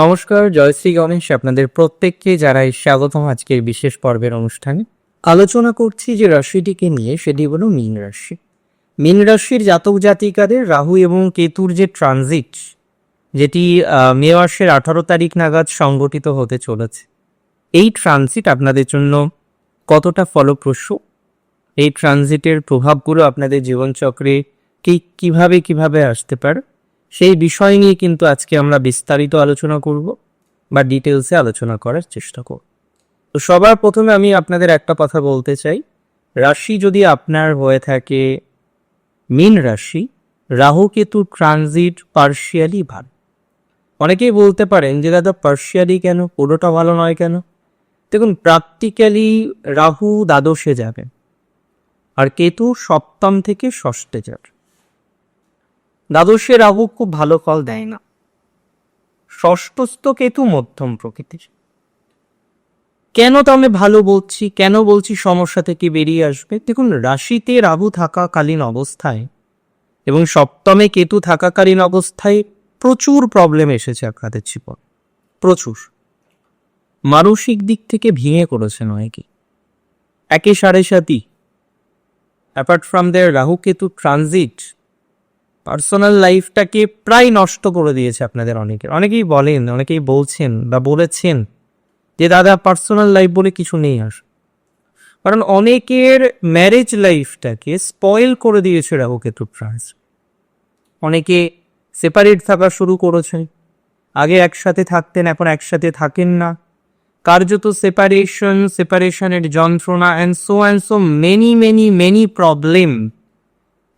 নমস্কার, জয়শ্রী গণেশ, আপনাদের প্রত্যেককে জানাই স্বাগতম আজকের বিশেষ পর্বের অনুষ্ঠানে। আলোচনা করছি যে রাশিটিকে নিয়ে, সেটি হলো মীন রাশি। মীন রাশির জাতক জাতিকাদের রাহু এবং কেতুর যে ট্রানজিট, যেটি মে মাসের আঠারো তারিখ নাগাদ সংগঠিত হতে চলেছে, এই ট্রানজিট আপনাদের জন্য কতটা ফলপ্রসূ? এই ট্রানজিটের প্রভাবগুলো আপনাদের জীবনচক্রে কি, কীভাবে কীভাবে আসতে পারে? সেই বিষয় নিয়ে কিন্তু আজকে আমরা বিস্তারিত আলোচনা করব বা ডিটেলসে আলোচনা করার চেষ্টা করব। তো সবার প্রথমে আমি আপনাদের একটা কথা বলতে চাই। রাশি যদি আপনার হয়ে থাকে, মীন রাশি, রাহু কেতু ট্রানজিট পার্শিয়ালি ভালো। অনেকেই বলতে পারেন যে, দাদা পার্শিয়ালি কেন? পুরোটা ভালো নয় কেন? দেখুন প্র্যাকটিক্যালি রাহু দ্বাদশে যাবে। আর কেতু সপ্তম থেকে ষষ্ঠে যাবে। দ্বাদশে রাহু খুব ভালো ফল দেয় না। ষষ্ঠস্থ কেতু মধ্যম প্রকৃতির। কেন তো আমি ভালো বলছি, কেন বলছি সমস্যা থেকে বেরিয়ে আসবে? দেখুন, রাশিতে রাহু থাকাকালীন অবস্থায় এবং সপ্তমে কেতু থাকাকালীন অবস্থায় প্রচুর প্রবলেম এসেছে আপনাদের জীবন। প্রচুর। মানসিক দিক থেকে ভেঙে করেছেন অনেকে একে সাড়ে সাতই। Apart from their Rahu Ketu transit personal লাইফটাকে প্রায় নষ্ট করে দিয়েছে আপনাদের অনেকের। অনেকেই বলেন, অনেকেই বলছেন বা বলেছেন যে, দাদা, পার্সোনাল লাইফ বলে কিছু নেই আর। কারণ অনেকের ম্যারেজ লাইফটাকে স্পয়েল করে দিয়েছে রাহু কেতু ট্রান্স। অনেকে সেপারেট থাকা শুরু করেছে। আগে একসাথে থাকতেন, এখন একসাথে থাকেন না। কার্যত সেপারেশন, সেপারেশনের যন্ত্রণা and so and so many many many problem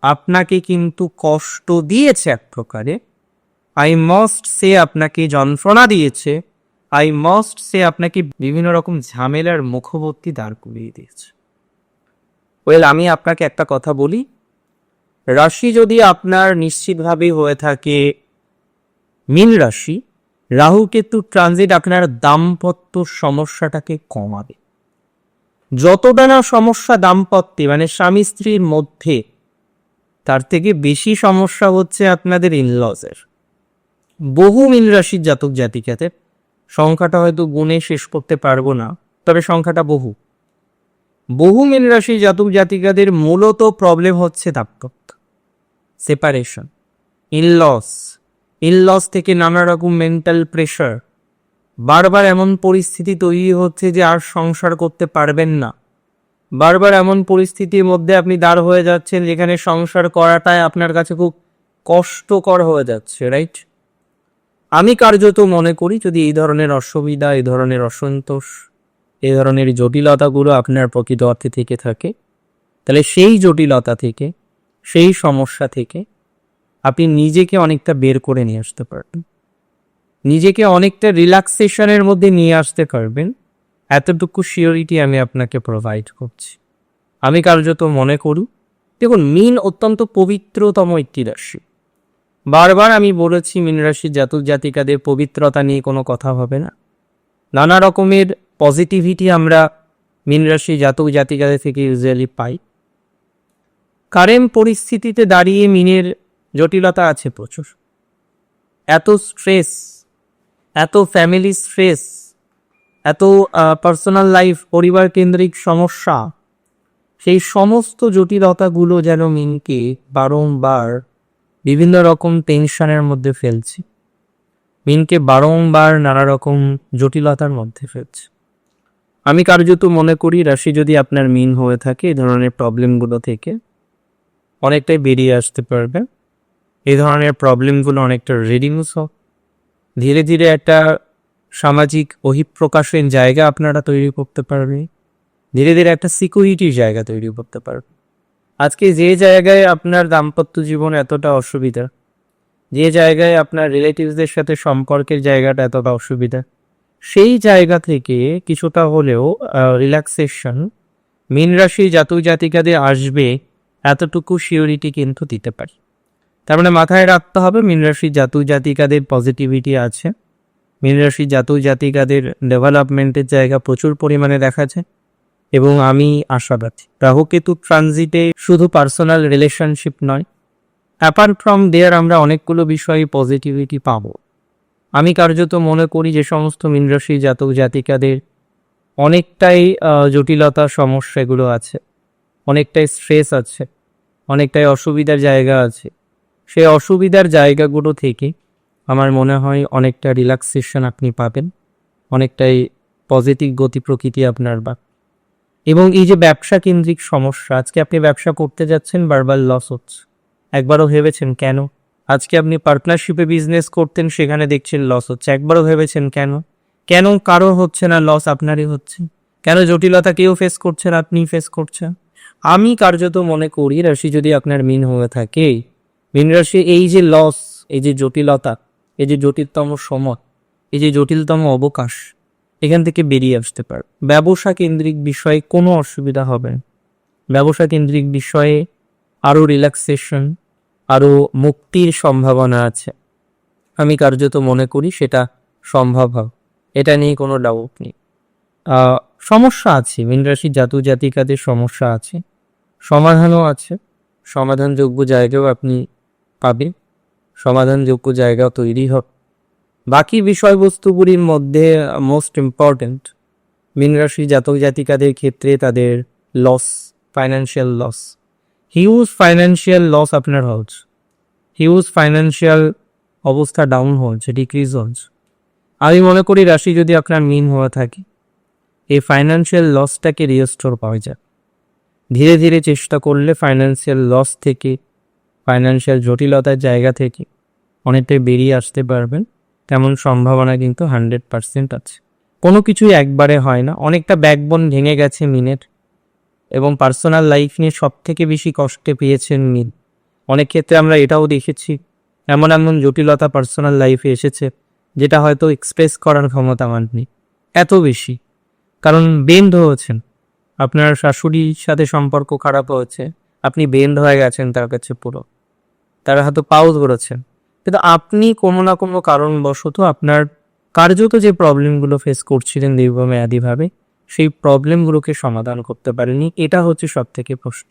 আপনাকে কিন্তু কষ্ট দিয়েছে এক প্রকারে। আই মস্ট সে আপনাকে যন্ত্রণা দিয়েছে। আই মস্ট সে আপনাকে বিভিন্ন রকম ঝামেলার মুখবর্তী দাঁড় করিয়ে দিয়েছে। ওয়েল আমি আপনাকে একটা কথা বলি। রাশি যদি আপনার নিশ্চিতভাবে হয়ে থাকে মীন রাশি, রাহু কেতু ট্রানজিট আপনার দাম্পত্য সমস্যাটাকে কমাবে। যতটা না সমস্যা দাম্পত্যে মানে স্বামী স্ত্রীর মধ্যে তার থেকে বেশি সমস্যা হচ্ছে আপনাদের ইনলসের বহু মীন রাশির জাতক জাতিকাদের সংখ্যাটা হয়তো গুণে শেষ করতে পারব না, তবে সংখ্যাটা বহু। বহু মীন রাশির জাতক জাতিকাদের মূলত প্রবলেম হচ্ছে দাম্পত্য। সেপারেশন ইনলস ইনলস থেকে নানা রকম মেন্টাল প্রেশার বারবার এমন পরিস্থিতি তৈরি হচ্ছে যে আর সংসার করতে পারবেন না। বারবার এমন পরিস্থিতির মধ্যে আপনি দাঁড় হয়ে যাচ্ছেন যেখানে সংসার করাটাই আপনার কাছে খুব কষ্টকর হয়ে যাচ্ছে রাইট আমি কার্যত মনে করি যদি এই ধরনের অসুবিধা, এই ধরনের অসন্তোষ, এই ধরনের জটিলতাগুলো আপনার প্রকৃত অর্থে থেকে থাকে, তাহলে সেই জটিলতা থেকে, সেই সমস্যা থেকে আপনি নিজেকে অনেকটা বের করে নিয়ে আসতে পারবেন। নিজেকে অনেকটা রিল্যাক্সেশনের মধ্যে নিয়ে আসতে পারবেন। এতটুকু শিওরিটি আমি আপনাকে প্রোভাইড করছি। আমি কার্যত মনে করি, দেখুন, মিন অত্যন্ত পবিত্রতম একটি রাশি। বারবার আমি বলেছি, মিন রাশির জাতক জাতিকাদের পবিত্রতা নিয়ে কোনো কথা হবে না। নানা রকমের পজিটিভিটি আমরা মিন রাশি জাতক জাতিকাদের থেকে ইউজুয়ালি পাই। কারেন্ট পরিস্থিতিতে দাঁড়িয়ে মিনের জটিলতা আছে প্রচুর। এত স্ট্রেস এত ফ্যামিলি স্ট্রেস এত পার্সোনাল লাইফ পরিবার কেন্দ্রিক সমস্যা, সেই সমস্ত জটিলতাগুলো যেন মিনকে বারংবার বিভিন্ন রকম টেনশনের মধ্যে ফেলছে। মিনকে বারংবার নানা রকম জটিলতার মধ্যে ফেলছে। আমি কার্যত মনে করি, রাশি যদি আপনার মিন হয়ে থাকে, এই ধরনের প্রবলেমগুলো থেকে অনেকটাই বেরিয়ে আসতে পারবে। এই ধরনের প্রবলেমগুলো অনেকটা রিডিউস হোক। ধীরে ধীরে একটা সামাজিক বহিঃপ্রকাশের জায়গা আপনারা তৈরি করতে পারবে ধীরে ধীরে একটা সিকিউরিটির জায়গা তৈরি করতে পারবে আজকে যে জায়গায় আপনার দাম্পত্য জীবন এতটা অসুবিধা, যে জায়গায় আপনার রিলেটিভসদের সাথে সম্পর্কের জায়গাটা এতটা অসুবিধা, সেই জায়গা থেকে কিছুটা হলেও রিল্যাক্সেশন মীন রাশি জাতক জাতিকাদের আসবে এতটুকু সিওরিটি কিন্তু দিতে পারি। তার মানে মাথায় রাখতে হবে মীন রাশি জাতক জাতিকাদের পজিটিভিটি আছে। মীন রাশি জাতক জাতিকাদের ডেভেলপমেন্টের জায়গা প্রচুর পরিমাণে দেখা যায় এবং আমি আশাবাদী রাহু কেতু ট্রানজিটে শুধু পার্সোনাল রিলেশনশিপ নয়, অ্যাপার্ট ফ্রম দেয়ার আমরা অনেকগুলো বিষয়ে পজিটিভিটি পাবো। আমি কার্যত মনে করি যে সমস্ত মীনরাশি জাতক জাতিকাদের অনেকটাই জটিলতা সমস্যা এগুলো আছে, অনেকটাই স্ট্রেস আছে, অনেকটাই অসুবিধার জায়গা আছে। সেই অসুবিধার জায়গাগুলো থেকে আমার মনে হয় অনেকটা রিল্যাক্সেশন আপনি পাবেন, অনেকটাই পজিটিভ গতি প্রকৃতি আপনার বা, এবং এই যে ব্যবসা কেন্দ্রিক সমস্যা, আজকে আপনি ব্যবসা করতে যাচ্ছেন, বারবার লস হচ্ছে। একবারও ভেবেছেন কেন? আজকে আপনি পার্টনারশিপে বিজনেস করতেন, সেখানে দেখছেন লস হচ্ছে। একবারও ভেবেছেন কেন? কেন কারও হচ্ছে না লস আপনারই হচ্ছে? কেন জটিলতা কেউ ফেস করছেন আপনি ফেস করছেন? আমি কার্যত মনে করি, রাশি যদি আপনার মিন হয়ে থাকে, মিন রাশি এই যে লস এই যে জটিলতা এই যে জটিলতম সময়, এই যে জটিলতম অবকাশ, এখান থেকে বেরিয়ে আসতে পার। ব্যবসা কেন্দ্রিক বিষয়ে কোনো অসুবিধা হবে ব্যবসা কেন্দ্রিক বিষয়ে আরও রিল্যাক্সেশন আরও মুক্তির সম্ভাবনা আছে। আমি কার্যত মনে করি সেটা সম্ভব হবে। এটা নিয়ে কোনো ডাউট নেই। সমস্যা আছে মীনরাশির জাতু জাতিকাদের সমস্যা আছে। সমাধানও আছে। সমাধানযোগ্য জায়গাও আপনি পাবেন। সমাধানযোগ্য জায়গাও তৈরি হবে বাকি বিষয়বস্তুগুলির মধ্যে মোস্ট ইম্পর্ট্যান্ট মীনরাশি জাতক জাতিকাদের ক্ষেত্রে তাদের loss financial loss huge financial loss আপনার হচ্ছে হিউজ ফাইন্যান্সিয়াল অবস্থা ডাউন হচ্ছে ডিক্রিজ হচ্ছে আমি মনে করি রাশি যদি আপনার মিন হয়ে থাকে, এই ফাইন্যান্সিয়াল লসটাকে রিস্টোর পাওয়া যায়। ধীরে ধীরে চেষ্টা করলে ফাইন্যান্সিয়াল লস থেকে ফাইন্যান্সিয়াল জটিলতার জায়গা থেকে অনেকটাই বেরিয়ে আসতে পারবেন। তেমন সম্ভাবনা কিন্তু হান্ড্রেড পার্সেন্ট আছে। কোনো কিছুই একবারে হয় না। অনেকটা ব্যাকবোন ভেঙে গেছে মিনের এবং পার্সোনাল লাইফ নিয়ে সব থেকে বেশি কষ্টে পেয়েছেন মিন। অনেক ক্ষেত্রে আমরা এটাও দেখেছি, এমন এমন জটিলতা পার্সোনাল লাইফে এসেছে, যেটা হয়তো এক্সপ্রেস করার ক্ষমতা নেই। এত বেশি। কারণ বেন্ড হয়েছেন। আপনার শাশুড়ির সাথে সম্পর্ক খারাপ হয়েছে। আপনি বেন্ড হয়ে গেছেন তার কাছে পুরো। তারা হয়তো পাউজ করেছেন কিন্তু আপনি কোনো না কোনো কারণবশত আপনার কার্যত যে প্রবলেমগুলো ফেস করছিলেন দীর্ঘমেয়াদীভাবে সেই প্রবলেমগুলোকে সমাধান করতে পারেনি এটা হচ্ছে সব থেকে প্রশ্ন।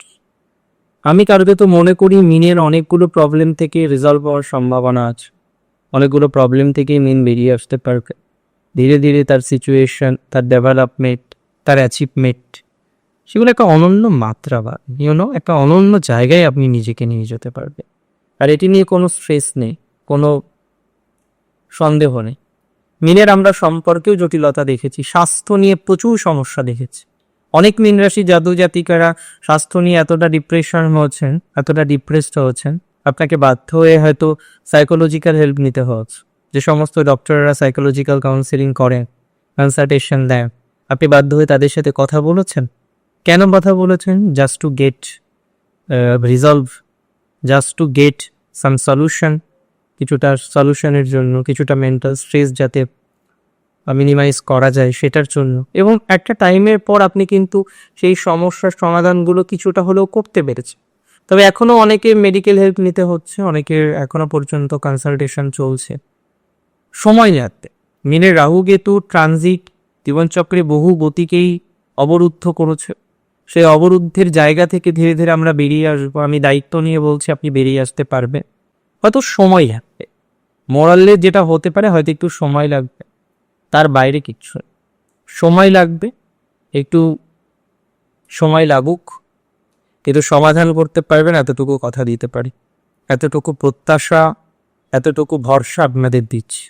আমি কার্যত মনে করি মিনের অনেকগুলো প্রবলেম থেকে রিজলভ হওয়ার সম্ভাবনা আছে। অনেকগুলো প্রবলেম থেকে মিন বেরিয়ে আসতে পারবে। ধীরে ধীরে তার সিচুয়েশন তার ডেভেলপমেন্ট তার অ্যাচিভমেন্ট সেগুলো একটা অনন্য মাত্রা বা ইউনো একটা অনন্য জায়গায় আপনি নিজেকে নিয়ে যেতে পারবে আর এটি নিয়ে কোনো স্ট্রেস নেই, কোনো সন্দেহ নেই। মিনের আমরা সম্পর্কেও জটিলতা দেখেছি, স্বাস্থ্য নিয়ে প্রচুর সমস্যা দেখেছি। অনেক মিন রাশি জাদু জাতিকারা স্বাস্থ্য নিয়ে এতটা ডিপ্রেশন হচ্ছেন এতটা ডিপ্রেসড হচ্ছেন আপনাকে বাধ্য হয়ে হয়তো সাইকোলজিক্যাল হেল্প নিতে হচ্ছে যে সমস্ত ডক্টররা সাইকোলজিক্যাল কাউন্সিলিং করেন কনসালটেশন দেন, আপনি বাধ্য হয়ে তাদের সাথে কথা বলেছেন? কেন কথা বলেছেন? Just to get resolve just to get some solution কিছুটা সলিউশনের জন্য, কিছুটা মেন্টাল স্ট্রেস যাতে মিনিমাইজ করা যায় সেটার জন্য। এবং একটা টাইমের পর আপনি কিন্তু সেই সমস্যার সমাধানগুলো কিছুটা হলেও করতে পেরেছে তবে এখনও অনেকে মেডিকেল হেল্প নিতে হচ্ছে, অনেকের এখনও পর্যন্ত কনসালটেশন চলছে। সময় লাগবে। মিনের রাহু কেতু ট্রানজিট জীবনচক্রে বহু গতিকেই অবরুদ্ধ করেছে। সেই অবরুদ্ধের জায়গা থেকে ধীরে ধীরে আমরা বেরিয়ে আসব। আমি দায়িত্ব নিয়ে বলছি, আপনি বেরিয়ে আসতে পারবেন। হয়তো সময় লাগবে? মোরালে যেটা হতে পারে হয়তো একটু সময় লাগবে। তার বাইরে কিচ্ছু সময় লাগবে, একটু সময় লাগুক। কিন্তু সমাধান করতে পারবেন, এতটুকু কথা দিতে পারি। এতটুকু প্রত্যাশা, এতটুকু ভরসা আপনাদের দিচ্ছি।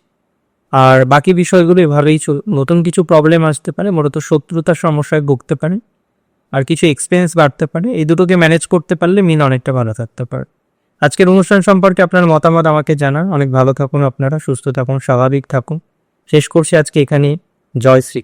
আর বাকি বিষয়গুলো এভাবেই নতুন কিছু প্রবলেম আসতে পারে, মূলত শত্রুতার সমস্যায় ভুগতে পারে আর কিছু এক্সপিরিয়েন্স বাড়তে পারে, এই দুটোকে ম্যানেজ করতে পারলে মিন অনেকটা ভালো থাকতে পারে। আজকের অনুষ্ঠান সম্পর্কে আপনার মতামত আমাকে জানান। অনেক ভালো থাকুন আপনারা, সুস্থ থাকুন, স্বাভাবিক থাকুন। শেষ করছি আজকে এখানে জয় শ্রী